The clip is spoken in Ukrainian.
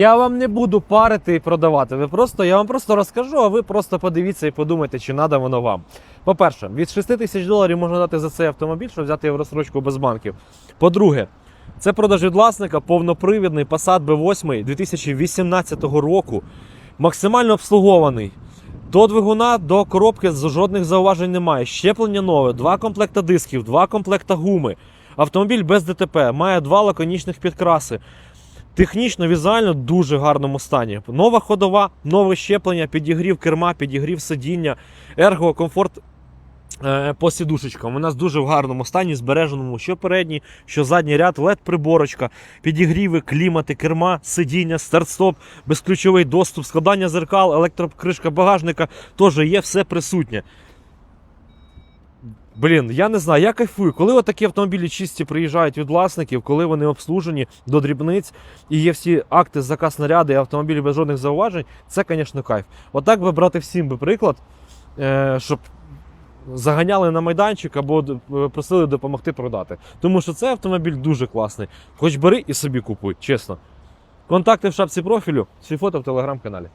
Я вам не буду парити і продавати. Ви просто, я вам просто розкажу, а ви просто подивіться і подумайте, чи треба воно вам. По-перше, від 6 тисяч доларів можна дати за цей автомобіль, щоб взяти його в розсрочку без банків. По-друге, це продаж від власника, повнопривідний Passat B8 2018 року, максимально обслугований. До двигуна, до коробки жодних зауважень немає. Щеплення нове, два комплекта дисків, два комплекта гуми. Автомобіль без ДТП, має два лаконічних підкраси. Технічно, візуально дуже гарному стані. Нова ходова, нове щеплення, підігрів керма, підігрів сидіння, ерго, комфорт е, по сідушечкам. У нас дуже в гарному стані, збереженому, що передній, що задній ряд, led приборочка, підігріви, клімати, керма, сидіння, старт-стоп, безключовий доступ, складання зеркал, електропкришка багажника. Теж є все присутнє. Блін, я не знаю, я кайфую. Коли отакі автомобілі чисті приїжджають від власників, коли вони обслужені до дрібниць і є всі акти, заказ наряди автомобілі без жодних зауважень, це, звісно, кайф. Отак би брати всім би приклад, е, щоб заганяли на майданчик або е, просили допомогти продати. Тому що цей автомобіль дуже класний. Хоч бери і собі купуй, чесно. Контакти в шапці профілю, всі фото в телеграм-каналі.